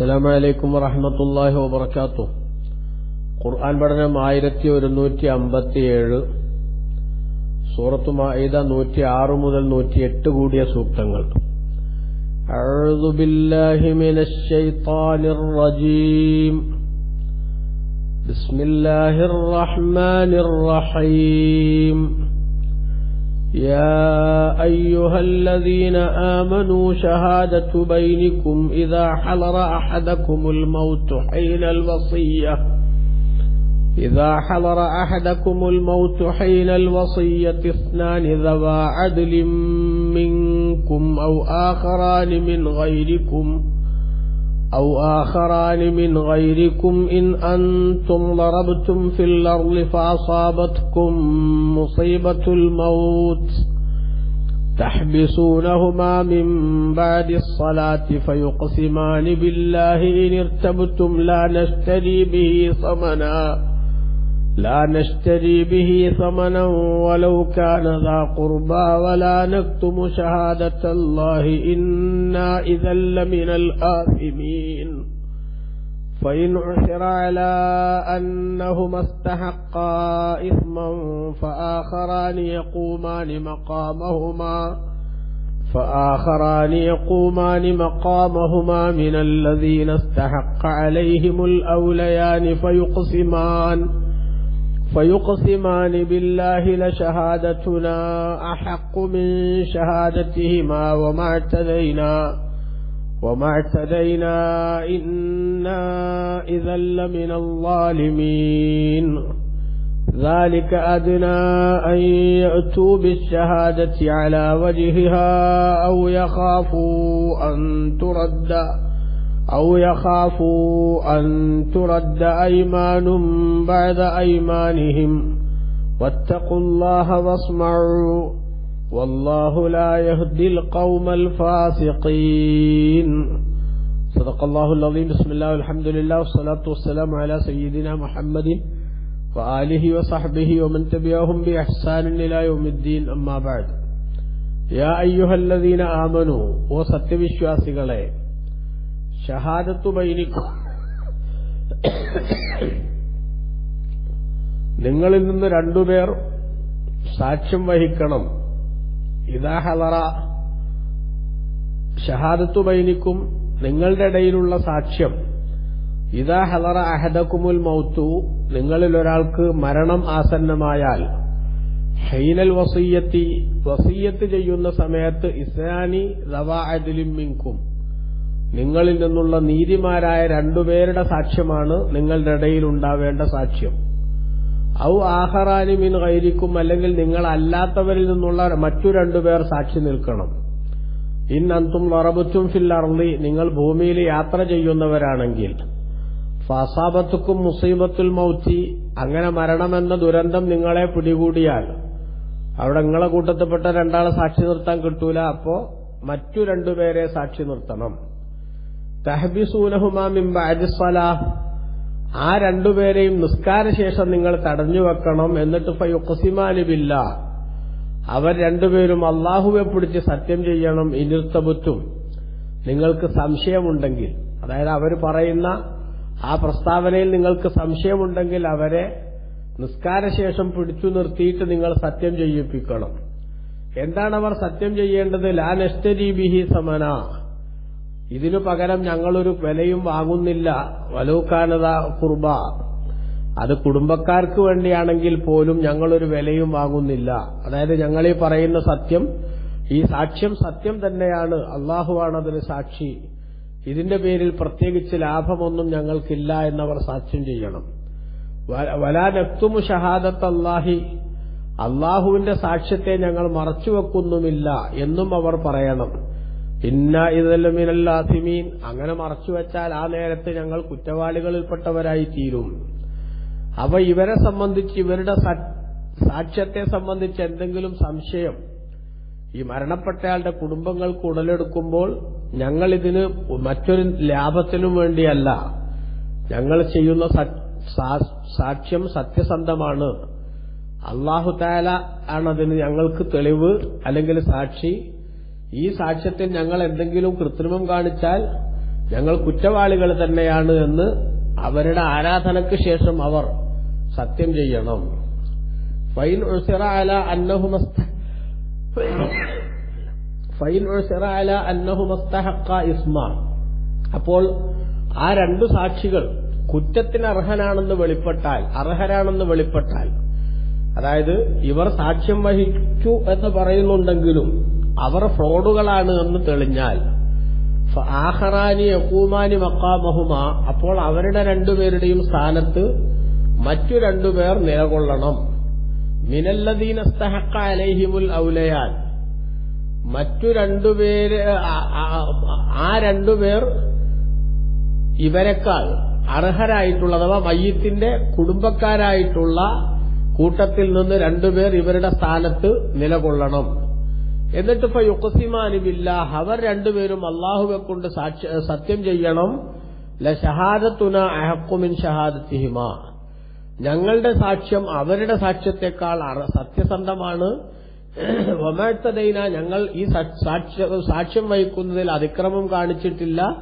അസ്സലാമു അലൈക്കും വറഹ്മത്തുള്ളാഹി വബറകാതുഹു ഖുർആൻ പഠനം ആയിരത്തി ഒരുന്നൂറ്റി അമ്പത്തിയേഴ് സൂറത്ത് മാഇദ നൂറ്റി ആറ് മുതൽ നൂറ്റി എട്ട് കൂടിയ സൂക്തങ്ങൾ أعوذ بالله من الشيطان الرجيم بسم الله الرحمن الرحيم يا أيها الذين آمنوا شهادة بينكم إذا حضر أحدكم الموت حين الوصية. إذا حضر أحدكم الموت حين الوصية اثنان ذوى عدل منكم أو آخران من غيركم أو آخران من غيركم إن أنتم ضربتم في الأرض فأصابتكم مصيبة الموت تحبسونهما من بعد الصلاة فيقسمان بالله إن ارتبتم لا نشتري به ثمنا لا نشتري به ثمنا ولو كان ذا قربى ولا نكتم شهادة الله. إنا إذا لمن الآثمين. فإن عثر على أنهما استحقا إثما فآخران يقومان مقامهما. فآخران يقومان مقامهما من الذين استحق عليهم الأوليان فيقسمان. فيقسمان بالله لشهادتنا أحق من شهادتهما وما اعتدينا وما اعتدينا إنا إذا لمن الظالمين. ذلك أدنى أن يأتوا بالشهادة على وجهها أو يخافوا أن ترد. أو يخافوا أن ترد أيمان بعد أيمانهم. واتقوا الله واسمعوا والله لا يهدي القوم الفاسقين. صدق الله العظيم. بسم الله والحمد لله والصلاة والسلام على سيدنا محمد وآله وصحبه ومن تبعهم بإحسان إلى يوم الدين. أما بعد يا أيها الذين آمنوا وستبشواسقلين ഷഹാദത്തു നിങ്ങളിൽ നിന്ന് രണ്ടുപേർ സാക്ഷ്യം വഹിക്കണം. ഇതാ ഹലറ ഷഹാദത്തു ബൈനിക്കും നിങ്ങളുടെ ഇടയിലുള്ള സാക്ഷ്യം. ഇതാ ഹലറ അഹദക്കുമുൽ മൗത്തു നിങ്ങളിൽ ഒരാൾക്ക് മരണം ആസന്നമായാൽ. ഹൈനൽ വസീയത്തി വസീയത്ത് ചെയ്യുന്ന സമയത്ത് ഇസ്ലാനി റവാ അദിലിം മിൻകും. നിങ്ങളിൽ നിന്നുള്ള നീതിമാരായ രണ്ടുപേരുടെ സാക്ഷ്യമാണ് നിങ്ങളുടെ ഇടയിൽ ഉണ്ടാവേണ്ട സാക്ഷ്യം. ഔ ആഹറാനി മീൻ കൈരിക്കും അല്ലെങ്കിൽ നിങ്ങൾ അല്ലാത്തവരിൽ നിന്നുള്ള മറ്റു രണ്ടുപേർ സാക്ഷി നിൽക്കണം. ഇൻ അന്തും വറബുറ്റും ഫിൽ അർലി നിങ്ങൾ ഭൂമിയിൽ യാത്ര ചെയ്യുന്നവരാണെങ്കിൽ. ഫസാബത്തുക്കും മുസീബത്തുൽ മൗത്തി അങ്ങനെ മരണമെന്ന ദുരന്തം നിങ്ങളെ പിടികൂടിയാൽ. അവിടെ നിങ്ങളെ കൂട്ടത്തിൽപ്പെട്ട രണ്ടാളെ സാക്ഷി നിർത്താൻ കിട്ടൂല അപ്പോ മറ്റു രണ്ടുപേരെ സാക്ഷി നിർത്തണം. തഹബിസൂനഹുമാമിംബാജിസ്വല ആ രണ്ടുപേരെയും നിസ്കാരശേഷം നിങ്ങൾ തടഞ്ഞു വെക്കണം. എന്നിട്ട് ഫയുഖസിമാനിബില്ല അവർ രണ്ടുപേരും അള്ളാഹുവെ പിടിച്ച് സത്യം ചെയ്യണം. ഇനിർത്തബുറ്റും നിങ്ങൾക്ക് സംശയമുണ്ടെങ്കിൽ അതായത് അവർ പറയുന്ന ആ പ്രസ്താവനയിൽ നിങ്ങൾക്ക് സംശയമുണ്ടെങ്കിൽ അവരെ നിസ്കാരശേഷം പിടിച്ചു നിർത്തിയിട്ട് നിങ്ങൾ സത്യം ചെയ്യിപ്പിക്കണം. എന്താണ് അവർ സത്യം ചെയ്യേണ്ടത്? ലാനഷ്ടരി ബിഹി സമന. ഇതിനു പകരം ഞങ്ങളൊരു വിലയും വാങ്ങുന്നില്ല. വലൂക്കാനത കുർബ. അത് കുടുംബക്കാർക്ക് വേണ്ടിയാണെങ്കിൽ പോലും ഞങ്ങളൊരു വിലയും വാങ്ങുന്നില്ല. അതായത് ഞങ്ങളീ പറയുന്ന സത്യം ഈ സാക്ഷ്യം സത്യം തന്നെയാണ്. അള്ളാഹുവാണ് അതിന് സാക്ഷി. ഇതിന്റെ പേരിൽ പ്രത്യേകിച്ച് ലാഭമൊന്നും ഞങ്ങൾക്കില്ല എന്നവർ സാക്ഷ്യം ചെയ്യണം. വലാ നക്തുമു ഷഹാദത്ത് അള്ളാഹി അള്ളാഹുവിന്റെ സാക്ഷ്യത്തെ ഞങ്ങൾ മറച്ചുവെക്കുന്നുമില്ല എന്നും അവർ പറയണം. ഇന്ന ഇതല്ലമിനല്ലാസിമീൻ അങ്ങനെ മറച്ചുവെച്ചാൽ ആ നേരത്ത് ഞങ്ങൾ കുറ്റവാളികളിൽപ്പെട്ടവരായി തീരും അവ ഇവരെ സംബന്ധിച്ച് ഇവരുടെ സാക്ഷ്യത്തെ സംബന്ധിച്ച് എന്തെങ്കിലും സംശയം ഈ മരണപ്പെട്ടയാളുടെ കുടുംബങ്ങൾക്ക് ഉടലെടുക്കുമ്പോൾ ഞങ്ങൾ ഇതിന് മറ്റൊരു ലാഭത്തിനും വേണ്ടിയല്ല. ഞങ്ങൾ ചെയ്യുന്ന സാക്ഷ്യം സത്യസന്ധമാണ്. അള്ളാഹുതാല ആണതിന് ഞങ്ങൾക്ക് തെളിവ് അല്ലെങ്കിൽ സാക്ഷി. ഈ സാക്ഷ്യത്തിൽ ഞങ്ങൾ എന്തെങ്കിലും കൃത്രിമം കാണിച്ചാൽ ഞങ്ങൾ കുറ്റവാളികൾ തന്നെയാണ് എന്ന് അവരുടെ ആരാധനയ്ക്ക് ശേഷം അവർ സത്യം ചെയ്യണം. ഫൈൻ ഉഴ്സിറ അല അന്നഹുമസ്ത ഫൈൻ ഉഴ്സിറ അല അന്നഹുമസ്തഹക്ക ഇസ്മ. അപ്പോൾ ആ രണ്ടു സാക്ഷികൾ കുറ്റത്തിന് അർഹനാണെന്ന് വെളിപ്പെട്ടാൽ അർഹരാണെന്ന് വെളിപ്പെട്ടാൽ അതായത് ഇവർ സാക്ഷ്യം വഹിച്ചു എന്ന് പറയുന്നുണ്ടെങ്കിലും അവർ ഫ്രോഡുകളാണ് എന്ന് തെളിഞ്ഞാൽ ആഹറാനി യക്കൂമാനി മക്കാമഹുമ അപ്പോൾ അവരുടെ രണ്ടുപേരുടെയും സ്ഥാനത്ത് മറ്റു രണ്ടുപേർ നിലകൊള്ളണം. മിനല്ലദീനസ്തഹക്ക അലൈഹിമുൽ ഔലയാൻ. മറ്റു രണ്ടുപേര് ആ രണ്ടുപേർ ഇവരെക്കാൾ അർഹരായിട്ടുള്ള അഥവാ മയ്യത്തിന്റെ കുടുംബക്കാരായിട്ടുള്ള കൂട്ടത്തിൽ നിന്ന് രണ്ടുപേർ ഇവരുടെ സ്ഥാനത്ത് നിലകൊള്ളണം. എന്നിട്ട് ഇപ്പൊ യുക്കസിമാനുമില്ല അവർ രണ്ടുപേരും അള്ളാഹുവെ കൊണ്ട് സത്യം ചെയ്യണം. ല ഷഹാദത്തുന അഹക്കുമിൻ ഷഹാദത്തിഹിമ. ഞങ്ങളുടെ സാക്ഷ്യം അവരുടെ സാക്ഷ്യത്തെക്കാൾ സത്യസന്ധമാണ്. വമഴ്ത്തതൈന ഞങ്ങൾ ഈ സാക്ഷ്യം വഹിക്കുന്നതിൽ അതിക്രമം കാണിച്ചിട്ടില്ല.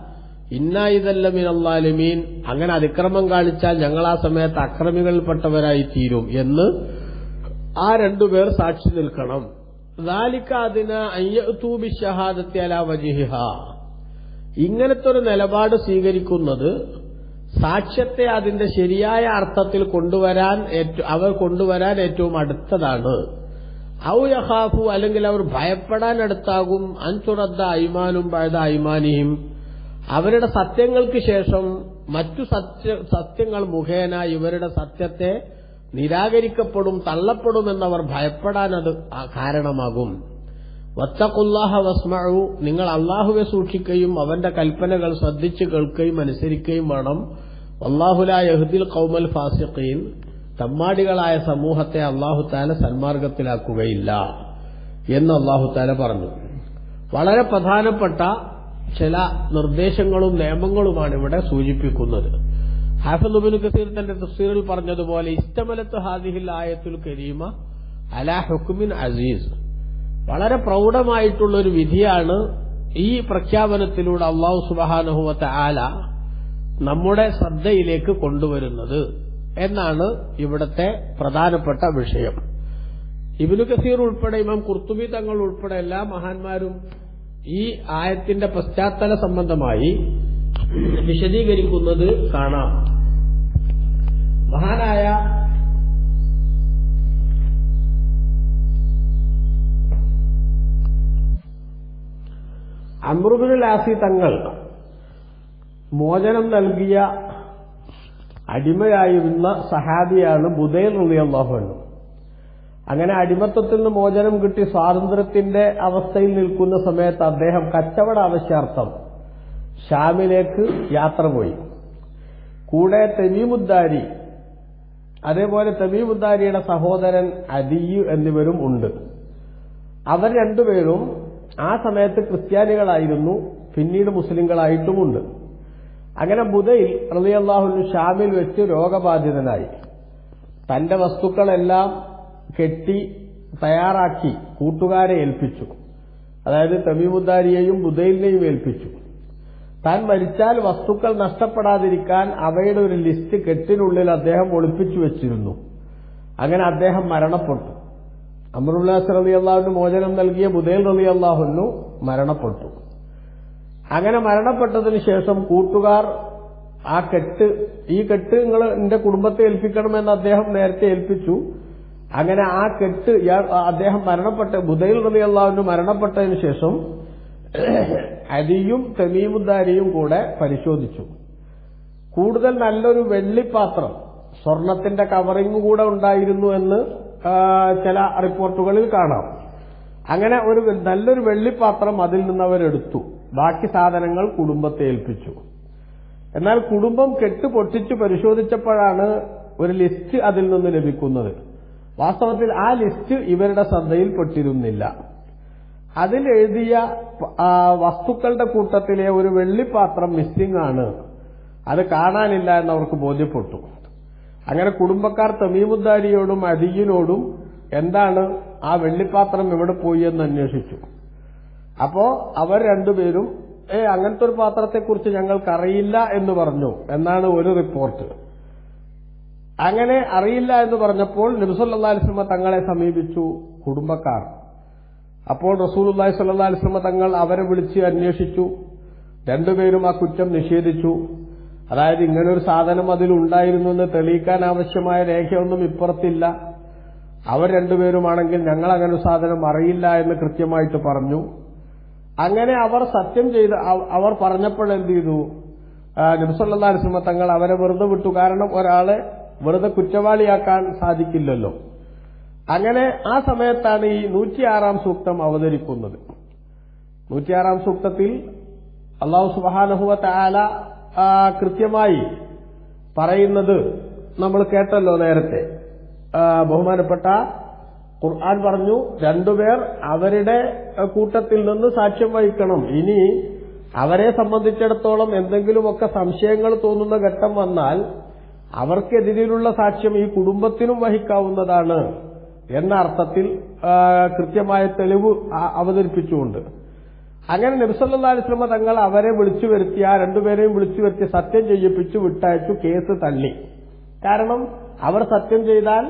ഇന്ന ഇതല്ല മിനല്ലാലിമീൻ. അങ്ങനെ അതിക്രമം കാണിച്ചാൽ ഞങ്ങൾ ആ സമയത്ത് അക്രമികളിൽപ്പെട്ടവരായി തീരും എന്ന് ആ രണ്ടുപേർ സാക്ഷി നിൽക്കണം. ഇങ്ങനത്തെ ഒരു നിലപാട് സ്വീകരിക്കുന്നത് സാക്ഷ്യത്തെ അതിന്റെ ശരിയായ അർത്ഥത്തിൽ കൊണ്ടുവരാൻ അവർ കൊണ്ടുവരാൻ ഏറ്റവും അടുത്തതാണ്. ഔ യഹാഫു അല്ലെങ്കിൽ അവർ ഭയപ്പെടാൻ അടുത്താകും. അൻസുറദ്ദ അയ്മാനും പഴുത അയ്മാനിയും അവരുടെ സത്യങ്ങൾക്ക് ശേഷം മറ്റു സത്യ സത്യങ്ങൾ മുഖേന ഇവരുടെ സത്യത്തെ നിരാകരിക്കപ്പെടും തള്ളപ്പെടുമെന്നവർ ഭയപ്പെടാൻ അത് കാരണമാകും. വത്തക്കുല്ലാഹ വസ്മഴു നിങ്ങൾ അള്ളാഹുവെ സൂക്ഷിക്കുകയും അവന്റെ കൽപ്പനകൾ ശ്രദ്ധിച്ചു കേൾക്കുകയും അനുസരിക്കുകയും വേണം. അള്ളാഹുല യഹുദിൽ കൗമൽ ഫാസിഖീൻ തമ്മാടികളായ സമൂഹത്തെ അള്ളാഹു താല സന്മാർഗത്തിലാക്കുകയില്ല എന്ന് അള്ളാഹു താല പറഞ്ഞു. വളരെ പ്രധാനപ്പെട്ട ചില നിർദ്ദേശങ്ങളും നിയമങ്ങളുമാണ് ഇവിടെ സൂചിപ്പിക്കുന്നത്. ഹാഫിദുബിൻ കസീർ തന്റെ തഫ്സീറിൽ പറഞ്ഞതുപോലെ ഇഷ്ടമലത്ത് ഹാദിഹിൽ ആയത്തുൽ കരീമ അല ഹുക്കുമിൻ അസീസ്. വളരെ പ്രൗഢമായിട്ടുള്ള ഒരു വിധിയാണ് ഈ പ്രഖ്യാപനത്തിലൂടെ അള്ളാഹു സുബാനുഹുവത്തെ ആല നമ്മുടെ ശ്രദ്ധയിലേക്ക് കൊണ്ടുവരുന്നത് എന്നാണ് ഇവിടത്തെ പ്രധാനപ്പെട്ട വിഷയം. ഇബിനു കസീർ ഉൾപ്പെടെ ഇമാം കുർത്തുബി തങ്ങൾ ഉൾപ്പെടെ എല്ലാ മഹാന്മാരും ഈ ആയത്തിന്റെ പശ്ചാത്തല സംബന്ധമായി വിശദീകരിക്കുന്നത് കാണാം. മഹാനായ അമ്രുബിൻ ലാസി തങ്ങൾ മോചനം നൽകിയ അടിമയായിരുന്ന സഹാബിയാണ് ബുദൈൽ റുലിയല്ലാഹു അങ്ങനെ അടിമത്തത്തിൽ നിന്ന് മോചനം കിട്ടി സ്വാതന്ത്ര്യത്തിന്റെ അവസ്ഥയിൽ നിൽക്കുന്ന സമയത്ത് അദ്ദേഹം കച്ചവട ആവശ്യാർത്ഥം ഷാമിലേക്ക് യാത്ര പോയി. കൂടെ തമീമുദ്ദാരി അതേപോലെ തമീമുദ്ദാരിയുടെ സഹോദരൻ അദിയു എന്നിവരും ഉണ്ട്. അവർ രണ്ടുപേരും ആ സമയത്ത് ക്രിസ്ത്യാനികളായിരുന്നു പിന്നീട് മുസ്ലിങ്ങളായിട്ടുമുണ്ട്. അങ്ങനെ ബുധയിൽ റളിയല്ലാഹുലു ഷാമിൽ വെച്ച് രോഗബാധിതനായി. തന്റെ വസ്തുക്കളെല്ലാം കെട്ടി തയ്യാറാക്കി കൂട്ടുകാരെ ഏൽപ്പിച്ചു. അതായത് തമീമുദ്ദാരിയെയും ബുധയിലിനെയും ഏൽപ്പിച്ചു. താൻ മരിച്ചാൽ വസ്തുക്കൾ നഷ്ടപ്പെടാതിരിക്കാൻ അവയുടെ ഒരു ലിസ്റ്റ് കെട്ടിനുള്ളിൽ അദ്ദേഹം ഒളിപ്പിച്ചു വെച്ചിരുന്നു. അങ്ങനെ അദ്ദേഹം മരണപ്പെട്ടു. അമറുല്ലാസ് റലി അള്ളാഹുവിന് മോചനം നൽകിയ ബുദൈൽ റലി അള്ളാഹുനു മരണപ്പെട്ടു. അങ്ങനെ മരണപ്പെട്ടതിന് ശേഷം കൂട്ടുകാർ ആ കെട്ട് ഈ കെട്ട് നിങ്ങൾ എന്റെ കുടുംബത്തെ ഏൽപ്പിക്കണമെന്ന് അദ്ദേഹം നേരത്തെ ഏൽപ്പിച്ചു. അങ്ങനെ ആ കെട്ട് അദ്ദേഹം മരണപ്പെട്ട ബുദൈൽ റലി അള്ളാഹുവിന് മരണപ്പെട്ടതിന് ശേഷം അരിയും തെമീമുദ്ദാരിയും കൂടെ പരിശോധിച്ചു. കൂടുതൽ നല്ലൊരു വെള്ളിപ്പാത്രം സ്വർണത്തിന്റെ കവറിംഗ് കൂടെ ഉണ്ടായിരുന്നു എന്ന് ചില റിപ്പോർട്ടുകളിൽ കാണാം. അങ്ങനെ ഒരു നല്ലൊരു വെള്ളിപ്പാത്രം അതിൽ നിന്ന് അവരെടുത്തു. ബാക്കി സാധനങ്ങൾ കുടുംബത്തെ ഏൽപ്പിച്ചു. എന്നാൽ കുടുംബം കെട്ട് പൊട്ടിച്ചു പരിശോധിച്ചപ്പോഴാണ് ഒരു ലിസ്റ്റ് അതിൽ നിന്ന് ലഭിക്കുന്നത്. വാസ്തവത്തിൽ ആ ലിസ്റ്റ് ഇവരുടെ ശ്രദ്ധയിൽപ്പെട്ടിരുന്നില്ല. അതിൽ എഴുതിയ വസ്തുക്കളുടെ കൂട്ടത്തിലെ ഒരു വെള്ളിപ്പാത്രം മിസ്സിംഗ് ആണ് അത് കാണാനില്ല എന്നവർക്ക് ബോധ്യപ്പെട്ടു. അങ്ങനെ കുടുംബക്കാർ തമീമുദ്ദാരിയോടും അടിയനോടും എന്താണ് ആ വെള്ളിപ്പാത്രം എവിടെ പോയി എന്ന് അന്വേഷിച്ചു. അപ്പോ അവർ രണ്ടുപേരും ഏ അങ്ങനത്തെ ഒരു പാത്രത്തെക്കുറിച്ച് ഞങ്ങൾക്കറിയില്ല എന്ന് പറഞ്ഞു എന്നാണ് ഒരു റിപ്പോർട്ട്. അങ്ങനെ അറിയില്ല എന്ന് പറഞ്ഞപ്പോൾ നബിസല്ലാ അലിസ്മ തങ്ങളെ സമീപിച്ചു കുടുംബക്കാർ. അപ്പോൾ റസൂലുല്ലാഹി സല്ലാ അലിസ്ലമ തങ്ങൾ അവരെ വിളിച്ച് അന്വേഷിച്ചു. രണ്ടുപേരും ആ കുറ്റം നിഷേധിച്ചു. അതായത് ഇങ്ങനൊരു സാധനം അതിലുണ്ടായിരുന്നു എന്ന് തെളിയിക്കാൻ ആവശ്യമായ രേഖയൊന്നും ഇപ്പുറത്തില്ല. അവർ രണ്ടുപേരുമാണെങ്കിൽ ഞങ്ങൾ അങ്ങനെ ഒരു സാധനം അറിയില്ല എന്ന് കൃത്യമായിട്ട് പറഞ്ഞു. അങ്ങനെ അവർ സത്യം ചെയ്ത് അവർ പറഞ്ഞപ്പോൾ എന്ത് ചെയ്തു? നബിസല്ലാ അലിസ്ലമ തങ്ങൾ അവരെ വെറുതെ വിട്ടു. കാരണം ഒരാളെ വെറുതെ കുറ്റവാളിയാക്കാൻ സാധിക്കില്ലല്ലോ. അങ്ങനെ ആ സമയത്താണ് ഈ നൂറ്റിയാറാം സൂക്തം അവതരിക്കുന്നത്. നൂറ്റിയാറാം സൂക്തത്തിൽ അള്ളാഹു സുബാനഹുവ താല കൃത്യമായി പറയുന്നത് നമ്മൾ കേട്ടല്ലോ നേരത്തെ. ബഹുമാനപ്പെട്ട ഖുർആൻ പറഞ്ഞു രണ്ടുപേർ അവരുടെ കൂട്ടത്തിൽ നിന്ന് സാക്ഷ്യം വഹിക്കണം. ഇനി അവരെ സംബന്ധിച്ചിടത്തോളം എന്തെങ്കിലുമൊക്കെ സംശയങ്ങൾ തോന്നുന്ന ഘട്ടം വന്നാൽ അവർക്കെതിരെയുള്ള സാക്ഷ്യം ഈ കുടുംബത്തിനും വഹിക്കാവുന്നതാണ്. എന്ന അർത്ഥത്തിൽ കൃത്യമായ തെളിവ് അവതരിപ്പിച്ചുകൊണ്ട്. അങ്ങനെ നബിസല്ലാ അലിസ്ലമ തങ്ങൾ അവരെ വിളിച്ചു വരുത്തി ആ രണ്ടുപേരെയും വിളിച്ചു വരുത്തി സത്യം ചെയ്യിപ്പിച്ചു വിട്ടയച്ചു കേസ് തള്ളി. കാരണം അവർ സത്യം ചെയ്താൽ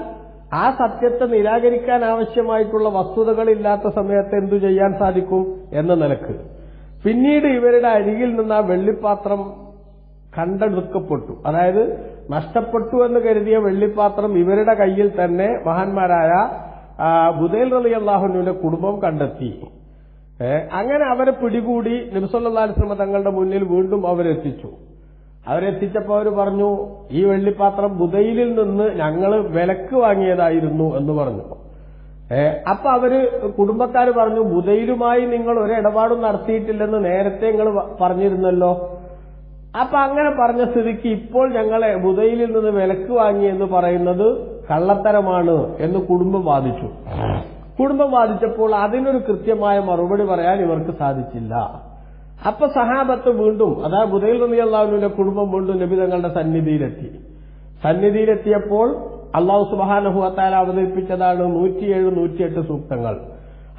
ആ സത്യത്തെ നിരാകരിക്കാൻ ആവശ്യമായിട്ടുള്ള വസ്തുതകളില്ലാത്ത സമയത്ത് എന്തു ചെയ്യാൻ സാധിക്കും എന്ന നിലയ്ക്ക്. പിന്നീട് ഇവരുടെ അരികിൽ നിന്ന് ആ വെള്ളിപ്പാത്രം കണ്ടെടുക്കപ്പെട്ടു. അതായത് നഷ്ടപ്പെട്ടു എന്ന് കരുതിയ വെള്ളിപ്പാത്രം ഇവരുടെ കയ്യിൽ തന്നെ മഹാന്മാരായ ബുദേൽ റലി അള്ളാഹുനുവിന്റെ കുടുംബം കണ്ടെത്തി. അങ്ങനെ അവരെ പിടികൂടി നബിസല്ലാ അലിസ്ലമ തങ്ങളുടെ മുന്നിൽ വീണ്ടും അവരെത്തിച്ചു. അവരെത്തിച്ചപ്പോൾ അവർ പറഞ്ഞു ഈ വെള്ളിപ്പാത്രം ബുദയിലിൽ നിന്ന് ഞങ്ങൾ വിലക്ക് വാങ്ങിയതായിരുന്നു എന്ന് പറഞ്ഞു. അപ്പൊ അവർ കുടുംബക്കാർ പറഞ്ഞു ബുദയിലുമായി നിങ്ങൾ ഒരു ഇടപാടും നടത്തിയിട്ടില്ലെന്ന് നേരത്തെ നിങ്ങൾ പറഞ്ഞിരുന്നല്ലോ. അപ്പൊ അങ്ങനെ പറഞ്ഞ സ്ഥിതിക്ക് ഇപ്പോൾ ഞങ്ങളെ ബുധയിൽ നിന്ന് വിലക്ക് വാങ്ങി എന്ന് പറയുന്നത് കള്ളത്തരമാണ് എന്ന് കുടുംബം വാദിച്ചു. കുടുംബം വാദിച്ചപ്പോൾ അതിനൊരു കൃത്യമായ മറുപടി പറയാൻ ഇവർക്ക് സാധിച്ചില്ല. അപ്പൊ സഹാബത്ത് വീണ്ടും അതായത് ബുധയിൽ നിന്ന് അള്ളാഹുവിന്റെ കുടുംബം വീണ്ടും നബി തങ്ങളുടെ സന്നിധിയിലെത്തി. സന്നിധിയിലെത്തിയപ്പോൾ അള്ളാഹു സുബാനഹുഅത്താല അവതരിപ്പിച്ചതാണ് നൂറ്റിയേഴ് നൂറ്റിയെട്ട് സൂക്തങ്ങൾ.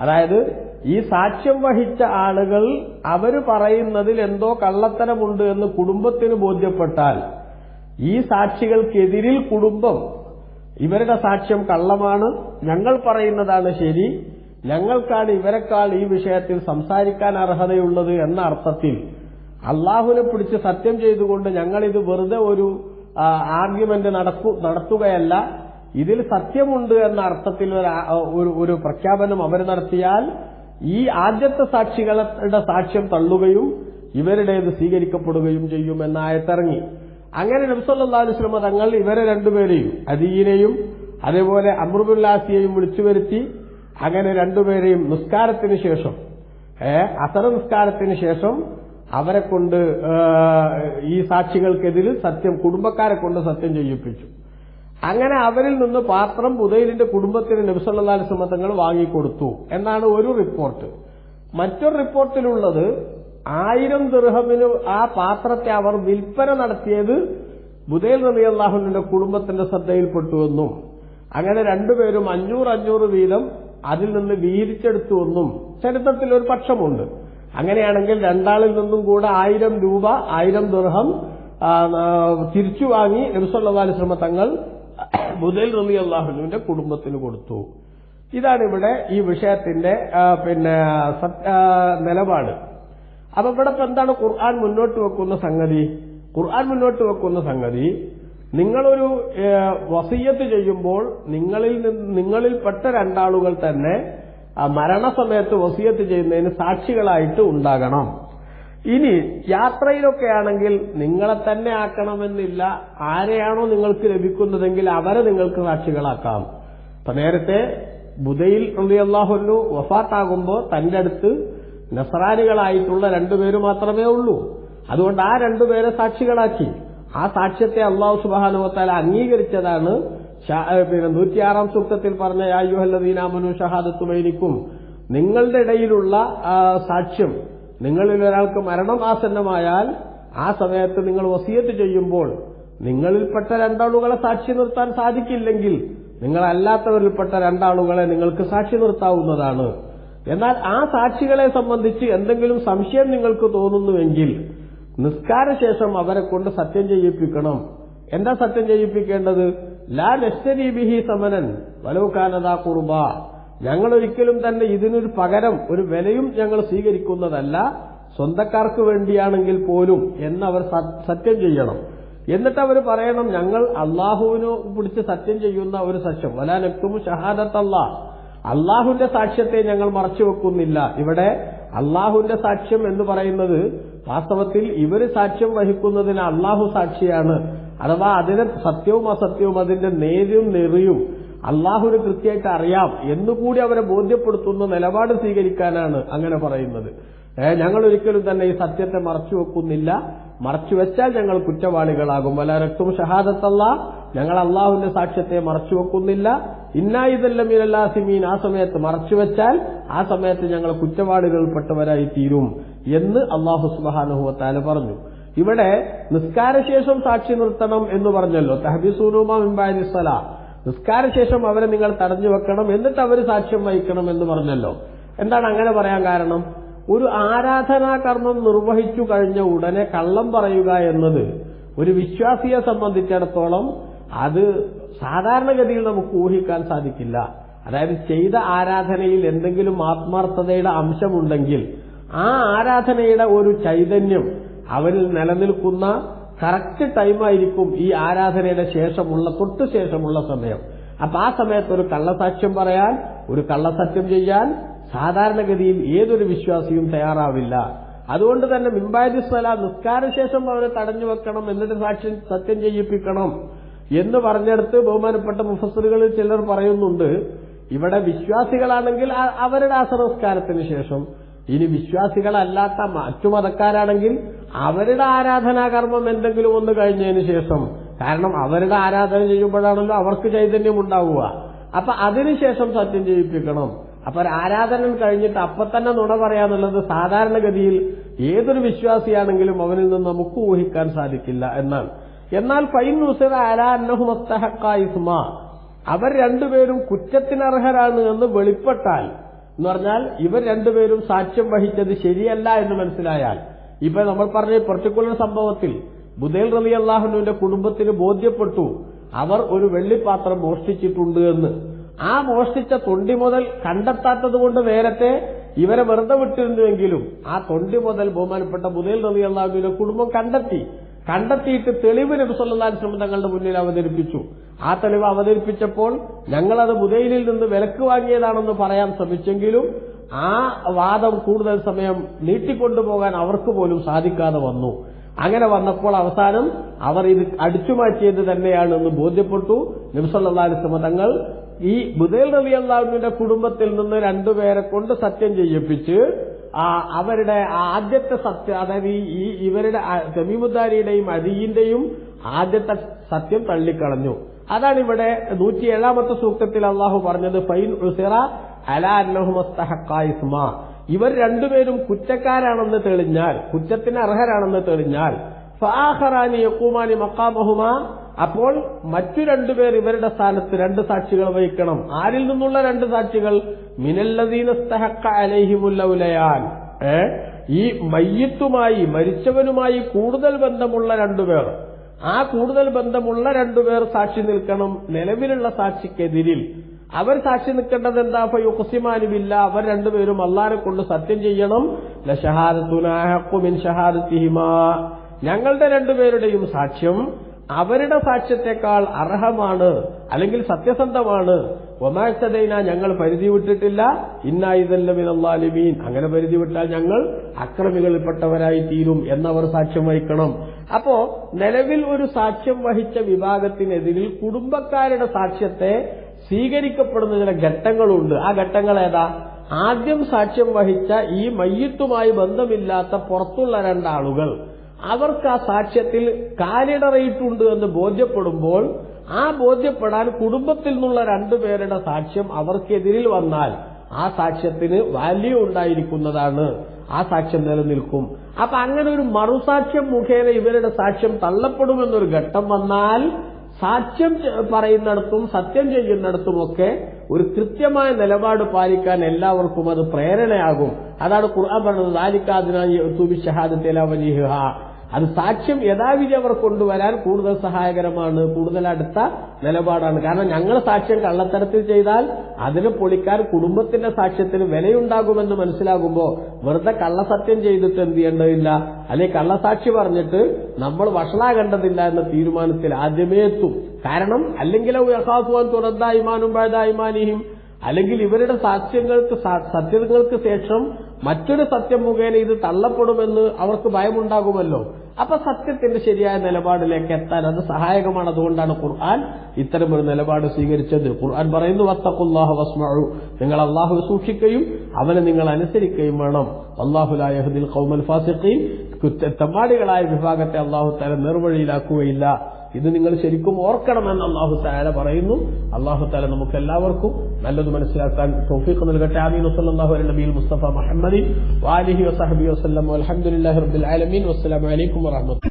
അതായത് ഈ സാക്ഷ്യം വഹിച്ച ആളുകൾ അവർ പറയുന്നതിൽ എന്തോ കള്ളത്തരമുണ്ട് എന്ന് കുടുംബത്തിന് ബോധ്യപ്പെട്ടാൽ ഈ സാക്ഷികൾക്കെതിരിൽ കുടുംബം ഇവരുടെ സാക്ഷ്യം കള്ളമാണ് ഞങ്ങൾ പറയുന്നതാണ് ശരി ഞങ്ങൾക്കാണ് ഇവരെക്കാൾ ഈ വിഷയത്തിൽ സംസാരിക്കാൻ അർഹതയുള്ളത് എന്ന അർത്ഥത്തിൽ അള്ളാഹുവിനെ പിടിച്ച് സത്യം ചെയ്തുകൊണ്ട് ഞങ്ങളിത് വെറുതെ ഒരു ആർഗ്യുമെന്റ് നടക്കു നടത്തുകയല്ല ഇതിൽ സത്യമുണ്ട് എന്ന അർത്ഥത്തിൽ ഒരു ഒരു- പ്രഖ്യാപനം അവർ നടത്തിയാൽ ഈ ആദ്യത്തെ സാക്ഷികളുടെ സാക്ഷ്യം തള്ളുകയും ഇവരുടേത് സ്വീകരിക്കപ്പെടുകയും ചെയ്യും എന്ന ആയത്തിറങ്ങി. അങ്ങനെ നബ്സല്ലാ അലുസ്ലമ തങ്ങൾ ഇവരെ രണ്ടുപേരെയും അദീനെയും അതേപോലെ അമൃബുല്ലാസിയെയും വിളിച്ചു വരുത്തി. അങ്ങനെ രണ്ടുപേരെയും നിസ്കാരത്തിന് ശേഷം അസറ നിസ്കാരത്തിന് ശേഷം അവരെ കൊണ്ട് ഈ സാക്ഷികൾക്കെതിരിൽ സത്യം കുടുംബക്കാരെ കൊണ്ട് സത്യം ചെയ്യിപ്പിച്ചു. അങ്ങനെ അവരിൽ നിന്ന് പാത്രം പുതയിലിന്റെ കുടുംബത്തിന് നബിസല്ലാ സമ്മതങ്ങൾ തങ്ങൾ വാങ്ങിക്കൊടുത്തു എന്നാണ് ഒരു റിപ്പോർട്ട്. മറ്റൊരു റിപ്പോർട്ടിലുള്ളത് ആയിരം ദൃഹമിന് ആ പാത്രത്തെ അവർ വിൽപ്പന നടത്തിയത് ബുദൈൽ നബി അള്ളാഹുലിന്റെ കുടുംബത്തിന്റെ ശ്രദ്ധയിൽപ്പെട്ടുവെന്നും അങ്ങനെ രണ്ടുപേരും അഞ്ഞൂറ് അഞ്ഞൂറ് വീതം അതിൽ നിന്ന് വീതിച്ചെടുത്തുവെന്നും ചരിത്രത്തിൽ ഒരു പക്ഷമുണ്ട്. അങ്ങനെയാണെങ്കിൽ രണ്ടാളിൽ നിന്നും കൂടെ ആയിരം രൂപ ആയിരം ദൃഹം തിരിച്ചു വാങ്ങി നബിസല്ലാ അലിസ്ലമ തങ്ങൾ ബുദൈൽ റബി അള്ളാഹുവിന്റെ കുടുംബത്തിന് കൊടുത്തു. ഇതാണ് ഇവിടെ ഈ വിഷയത്തിന്റെ പിന്നെ നിലപാട്. അപ്പൊ ഇവിടെ ഇപ്പൊ എന്താണ് ഖുർആൻ മുന്നോട്ട് വെക്കുന്ന സംഗതി? ഖുർആൻ മുന്നോട്ട് വെക്കുന്ന സംഗതി നിങ്ങളൊരു വസീയത്ത് ചെയ്യുമ്പോൾ നിങ്ങളിൽ നിങ്ങളിൽപ്പെട്ട രണ്ടാളുകൾ തന്നെ മരണസമയത്ത് വസീയത്ത് ചെയ്യുന്നതിന് സാക്ഷികളായിട്ട് ഉണ്ടാകണം. ഇനി യാത്രയിലൊക്കെ ആണെങ്കിൽ നിങ്ങളെ തന്നെ ആക്കണമെന്നില്ല. ആരെയാണോ നിങ്ങൾക്ക് ലഭിക്കുന്നതെങ്കിൽ അവരെ നിങ്ങൾക്ക് സാക്ഷികളാക്കാം. അപ്പൊ നേരത്തെ ബുധയിൽ അള്ളാഹുല്ലു വഫാത്താകുമ്പോൾ തന്റെ അടുത്ത് നസറാനികളായിട്ടുള്ള രണ്ടുപേര് മാത്രമേ ഉള്ളൂ. അതുകൊണ്ട് ആ രണ്ടുപേരെ സാക്ഷികളാക്കി. ആ സാക്ഷ്യത്തെ അള്ളാഹു സുബാനുവത്താല അംഗീകരിച്ചതാണ്. പിന്നെ നൂറ്റിയാറാം സൂക്തത്തിൽ പറഞ്ഞ യായുഹല്ലദീനാമനു ഷഹാദത്തുമൈനിക്കും നിങ്ങളുടെ ഇടയിലുള്ള സാക്ഷ്യം നിങ്ങളിൽ ഒരാൾക്ക് മരണം ആസന്നമായാൽ ആ സമയത്ത് നിങ്ങൾ വസിയത്ത് ചെയ്യുമ്പോൾ നിങ്ങളിൽപ്പെട്ട രണ്ടാളുകളെ സാക്ഷി നിർത്താൻ സാധിക്കില്ലെങ്കിൽ നിങ്ങളല്ലാത്തവരിൽപ്പെട്ട രണ്ടാളുകളെ നിങ്ങൾക്ക് സാക്ഷി നിർത്താവുന്നതാണ്. എന്നാൽ ആ സാക്ഷികളെ സംബന്ധിച്ച് എന്തെങ്കിലും സംശയം നിങ്ങൾക്ക് തോന്നുന്നുവെങ്കിൽ നിസ്കാരശേഷം അവരെ കൊണ്ട് സത്യം ചെയ്യിപ്പിക്കണം. എന്താ സത്യം ചെയ്യിപ്പിക്കേണ്ടത്? ലാ നശ്വരി ബിഹി സമനൻ വലവുക്കാനതാ കുർബ. ഞങ്ങൾ ഒരിക്കലും തന്നെ ഇതിനൊരു പകരം ഒരു വിലയും ഞങ്ങൾ സ്വീകരിക്കുന്നതല്ല. സ്വന്തക്കാർക്ക് വേണ്ടിയാണെങ്കിൽ പോലും എന്നവർ സത്യം ചെയ്യണം. എന്നിട്ട് അവർ പറയണം ഞങ്ങൾ അള്ളാഹുവിനു പിടിച്ച് സത്യം ചെയ്യുന്ന ഒരു സത്യം. വലാ നക്തും ഷഹാദത്തല്ല. അള്ളാഹുവിന്റെ സാക്ഷ്യത്തെ ഞങ്ങൾ മറച്ചു വെക്കുന്നില്ല. ഇവിടെ അള്ളാഹുവിന്റെ സാക്ഷ്യം എന്ന് പറയുന്നത് വാസ്തവത്തിൽ ഇവർ സാക്ഷ്യം വഹിക്കുന്നതിന് അള്ളാഹു സാക്ഷിയാണ്. അഥവാ അതിന് സത്യവും അസത്യവും അതിന്റെ നേരും നെറിയും അള്ളാഹുവിന് കൃത്യമായിട്ട് അറിയാം എന്നുകൂടി അവരെ ബോധ്യപ്പെടുത്തുന്ന നിലപാട് സ്വീകരിക്കാനാണ് അങ്ങനെ പറയുന്നത്. ഏഹ് ഞങ്ങൾ ഒരിക്കലും തന്നെ ഈ സത്യത്തെ മറച്ചു വെക്കുന്നില്ല. മറച്ചു വെച്ചാൽ ഞങ്ങൾ കുറ്റവാളികളാകും. വല രക്തും ഷഹാദത്തല്ല. ഞങ്ങൾ അള്ളാഹുവിന്റെ സാക്ഷ്യത്തെ മറച്ചു വെക്കുന്നില്ല. സിമീൻ ആ സമയത്ത് മറച്ചു വെച്ചാൽ ആ സമയത്ത് ഞങ്ങൾ കുറ്റവാളികൾപ്പെട്ടവരായി തീരും എന്ന് അള്ളാഹു സുബാനുഹുവത്താൽ പറഞ്ഞു. ഇവിടെ നിസ്കാരശേഷം സാക്ഷി നിർത്തണം എന്ന് പറഞ്ഞല്ലോ. തഹബിസൂനുമാ മിംബാനിസ്സല നിസ്കാരശേഷം അവരെ നിങ്ങൾ തടഞ്ഞു വെക്കണം എന്നിട്ട് അവർ സാക്ഷ്യം വഹിക്കണം എന്ന് പറഞ്ഞല്ലോ. എന്താണ് അങ്ങനെ പറയാൻ കാരണം? ഒരു ആരാധനാകർമ്മം നിർവഹിച്ചു കഴിഞ്ഞ ഉടനെ കള്ളം പറയുക എന്നത് ഒരു വിശ്വാസിയെ സംബന്ധിച്ചിടത്തോളം അത് സാധാരണഗതിയിൽ നമുക്ക് ഊഹിക്കാൻ സാധിക്കില്ല. അതായത് ചെയ്ത ആരാധനയിൽ എന്തെങ്കിലും ആത്മാർത്ഥതയുടെ അംശമുണ്ടെങ്കിൽ ആ ആരാധനയുടെ ഒരു ചൈതന്യം അവരിൽ നിലനിൽക്കുന്ന കറക്റ്റ് ടൈമായിരിക്കും ഈ ആരാധനയുടെ ശേഷമുള്ള തൊട്ട് ശേഷമുള്ള സമയം. അപ്പൊ ആ സമയത്ത് ഒരു കള്ളസാക്ഷ്യം പറയാൻ ഒരു കള്ളസത്യം ചെയ്യാൻ സാധാരണഗതിയിൽ ഏതൊരു വിശ്വാസിയും തയ്യാറാവില്ല. അതുകൊണ്ട് തന്നെ മിമ്പാദിസ്വല നിസ്കാരശേഷം അവരെ തടഞ്ഞു വെക്കണം എന്നിട്ട് സാക്ഷ്യം സത്യം ചെയ്യിപ്പിക്കണം എന്ന് പറഞ്ഞെടുത്ത് ബഹുമാനപ്പെട്ട മുഫസറുകളിൽ ചിലർ പറയുന്നുണ്ട്. ഇവിടെ വിശ്വാസികളാണെങ്കിൽ അവരുടെ അസംസ്കാരത്തിന് ശേഷം ഇനി വിശ്വാസികളല്ലാത്ത മറ്റു മതക്കാരാണെങ്കിൽ അവരുടെ ആരാധനാകർമ്മം എന്തെങ്കിലും ഒന്ന് കഴിഞ്ഞതിന് ശേഷം കാരണം അവരുടെ ആരാധന ചെയ്യുമ്പോഴാണല്ലോ അവർക്ക് ചൈതന്യം ഉണ്ടാവുക. അപ്പൊ അതിനുശേഷം സത്യം ചെയ്യിപ്പിക്കണം. അപ്പൊ ആരാധന കഴിഞ്ഞിട്ട് അപ്പൊ തന്നെ നുണ പറയാന്നുള്ളത് സാധാരണഗതിയിൽ ഏതൊരു വിശ്വാസിയാണെങ്കിലും അവനിൽ നിന്ന് നമുക്ക് ഊഹിക്കാൻ സാധിക്കില്ല എന്നാണ്. എന്നാൽ ഫൈൻ അവർ രണ്ടുപേരും കുറ്റത്തിനർഹരാണ് എന്ന് വെളിപ്പെട്ടാൽ എന്ന് പറഞ്ഞാൽ ഇവർ രണ്ടുപേരും സാക്ഷ്യം വഹിച്ചത് ശരിയല്ല എന്ന് മനസ്സിലായാൽ ഇപ്പൊ നമ്മൾ പറഞ്ഞ പർട്ടിക്കുലർ സംഭവത്തിൽ ബുദേൽ റബി അള്ളാഹുനുവിന്റെ കുടുംബത്തിന് ബോധ്യപ്പെട്ടു അവർ ഒരു വെള്ളിപ്പാത്രം മോഷ്ടിച്ചിട്ടുണ്ട് എന്ന്. ആ മോഷ്ടിച്ച തൊണ്ടി മുതൽ കണ്ടെത്താത്തത് കൊണ്ട് നേരത്തെ ഇവരെ വെറുതെ വിട്ടിരുന്നുവെങ്കിലും ആ തൊണ്ടി മുതൽ ബഹുമാനപ്പെട്ട ബുദേൽ റബി അള്ളാഹുവിന്റെ കുടുംബം കണ്ടെത്തി. കണ്ടെത്തിയിട്ട് തെളിവ് നബിസ്വല്ലാൻ ശ്രമം തങ്ങളുടെ മുന്നിൽ അവതരിപ്പിച്ചു. ആ തെളിവ് അവതരിപ്പിച്ചപ്പോൾ ഞങ്ങളത് ബുദയിലിൽ നിന്ന് വിലക്ക് വാങ്ങിയതാണെന്ന് പറയാൻ ശ്രമിച്ചെങ്കിലും ആ വാദം കൂടുതൽ സമയം നീട്ടിക്കൊണ്ടുപോകാൻ അവർക്ക് പോലും സാധിക്കാതെ വന്നു. അങ്ങനെ വന്നപ്പോൾ അവസാനം അവർ ഇത് അടിച്ചുമാറ്റിയത് തന്നെയാണ് എന്ന് ബോധ്യപ്പെട്ടു നബ്സല്ലാസ്ലമ തങ്ങൾ ഈ ബുദേൽ റബി അള്ളാഹുവിന്റെ കുടുംബത്തിൽ നിന്ന് രണ്ടുപേരെ കൊണ്ട് സത്യം ചെയ്യിപ്പിച്ച് അവരുടെ ആദ്യത്തെ സത്യം അതായത് ഈ ഇവരുടെ തമീമുദ്ദാരിയുടെയും അരിയിന്റെയും ആദ്യത്തെ സത്യം തള്ളിക്കളഞ്ഞു. അതാണ് ഇവിടെ നൂറ്റി ഏഴാമത്തെ സൂക്തത്തിൽ അള്ളാഹു പറഞ്ഞത് ഫൈൻ ഉസിറ അലാഹുമസ്തഹക്കായിസ്മ ഇവർ രണ്ടുപേരും കുറ്റക്കാരാണെന്ന് തെളിഞ്ഞാൽ കുറ്റത്തിന് അർഹരാണെന്ന് തെളിഞ്ഞാൽ ഫാഹറാനി യക്കൂമാനി മക്കാമഹുമ അപ്പോൾ മറ്റു രണ്ടുപേർ ഇവരുടെ സ്ഥാനത്ത് രണ്ട് സാക്ഷികൾ വഹിക്കണം. ആരിൽ നിന്നുള്ള രണ്ട് സാക്ഷികൾ? മിനല്ലദീനസ്തഹക്ക അലൈഹിമുല്ലൗലയാൻ ഏ? ഈ മയ്യത്തുമായി മരിച്ചവനുമായി കൂടുതൽ ബന്ധമുള്ള രണ്ടുപേർ. ആ കൂടുതൽ ബന്ധമുള്ള രണ്ടുപേർ സാക്ഷി നിൽക്കണം. നിലവിലുള്ള സാക്ഷിക്കെതിരിൽ. അവർ സാക്ഷി നിൽക്കേണ്ടത് എന്താ? യുക്സിമാനുമില്ല അവർ രണ്ടുപേരും അള്ളാരെ കൊണ്ട് സത്യം ചെയ്യണം. ഞങ്ങളുടെ രണ്ടുപേരുടെയും സാക്ഷ്യം അവരുടെ സാക്ഷ്യത്തെക്കാൾ അർഹമാണ് അല്ലെങ്കിൽ സത്യസന്ധമാണ്. ഒമാഴ്ചതൈന ഞങ്ങൾ പരിധി വിട്ടിട്ടില്ല. ഇന്നായിതല്ലമിനല്ലാലിമീൻ അങ്ങനെ പരിധി വിട്ടാൽ ഞങ്ങൾ അക്രമികളിൽപ്പെട്ടവരായി തീരും എന്നവർ സാക്ഷ്യം വഹിക്കണം. അപ്പോ നിലവിൽ ഒരു സാക്ഷ്യം വഹിച്ച വിഭാഗത്തിനെതിരിൽ കുടുംബക്കാരുടെ സാക്ഷ്യത്തെ സ്വീകരിക്കപ്പെടുന്ന ചില ഘട്ടങ്ങളുണ്ട്. ആ ഘട്ടങ്ങൾ ഏതാ? ആദ്യം സാക്ഷ്യം വഹിച്ച ഈ മയ്യത്തുമായി ബന്ധമില്ലാത്ത പുറത്തുള്ള രണ്ടാളുകൾ. അവർക്ക് ആ സാക്ഷ്യത്തിൽ കാലിടറിയിട്ടുണ്ട് എന്ന് ബോധ്യപ്പെടുമ്പോൾ ആ ബോധ്യപ്പെടാൻ കുടുംബത്തിൽ നിന്നുള്ള രണ്ടുപേരുടെ സാക്ഷ്യം അവർക്കെതിരിൽ വന്നാൽ ആ സാക്ഷ്യത്തിന് വാല്യൂ ഉണ്ടായിരിക്കുന്നതാണ്. ആ സാക്ഷ്യം നിലനിൽക്കും. അപ്പൊ അങ്ങനെ ഒരു മറുസാക്ഷ്യം മുഖേന ഇവരുടെ സാക്ഷ്യം തള്ളപ്പെടുമെന്നൊരു ഘട്ടം വന്നാൽ സാക്ഷ്യം പറയുന്നിടത്തും സത്യം ചെയ്യുന്നിടത്തുമൊക്കെ ഒരു കൃത്യമായ നിലപാട് പാലിക്കാൻ എല്ലാവർക്കും അത് പ്രേരണയാകും. അതാണ് ഖുർആൻ പറഞ്ഞത് ദാലിക്കാദിനായി തൂബി ഷഹാദത്തേല വജീഹ അത് സാക്ഷ്യം യഥാവിധി അവർ കൊണ്ടുവരാൻ കൂടുതൽ സഹായകരമാണ് കൂടുതൽ അടുത്ത നിലപാടാണ്. കാരണം ഞങ്ങൾ സാക്ഷ്യം കള്ളത്തരത്തിൽ ചെയ്താൽ അതിന് പൊളിക്കാൻ കുടുംബത്തിന്റെ സാക്ഷ്യത്തിന് വിലയുണ്ടാകുമെന്ന് മനസ്സിലാകുമ്പോൾ വെറുതെ കള്ളസത്യം ചെയ്തിട്ട് എന്ത് ചെയ്യേണ്ടതില്ല? അല്ലെങ്കിൽ കള്ളസാക്ഷി പറഞ്ഞിട്ട് നമ്മൾ വഷളാകേണ്ടതില്ല എന്ന തീരുമാനത്തിൽ ആദ്യമേ എത്തും. കാരണം അല്ലെങ്കിൽ യഹാഫുവാൻ തുറന്ന ഇമാനും പഴുത ഇമാനിയും അല്ലെങ്കിൽ ഇവരുടെ സാക്ഷ്യങ്ങൾക്ക് സത്യങ്ങൾക്ക് ശേഷം മറ്റൊരു സത്യം മുഖേന ഇത് തള്ളപ്പെടുമെന്ന് അവർക്ക് ഭയമുണ്ടാകുമല്ലോ. അപ്പൊ സത്യത്തിന്റെ ശരിയായ നിലപാടിലേക്ക് എത്താൻ അത് സഹായകമാണ്. അതുകൊണ്ടാണ് ഖുർആൻ ഇത്തരമൊരു നിലപാട് സ്വീകരിച്ചത്. ഖുർആൻ പറയുന്നു വത്തഖുല്ലാഹു വസ്മഉ. നിങ്ങൾ അള്ളാഹു സൂക്ഷിക്കുകയും അവനെ നിങ്ങൾ അനുസരിക്കുകയും വേണം. അള്ളാഹുലായഹദിൽ കൗമൽ ഫാസിഖീൻ. തെമ്മാടികളായ വിഭാഗത്തെ അള്ളാഹു തല നിർവഴിയിലാക്കുകയില്ല. ഇത് നിങ്ങൾ ശരിക്കും ഓർക്കണമെന്ന് അള്ളാഹു താല പറയുന്നു. അള്ളാഹു താല നമുക്ക് എല്ലാവർക്കും നല്ലത് മനസ്സിലാക്കാൻ തൗഫീഖ് നൽകട്ടെ. ആമീൻ. വസ്ലാഹു നബിയിൽ മുസ്തഫ മുഹമ്മദി വാലിഹി വസഹബി വസ്ലം അൽഹംദുലില്ലാഹി റബ്ബിൽ ആലമീൻ. വസ്സലാമു അലൈക്കും വറഹ്മത്തുള്ളാഹി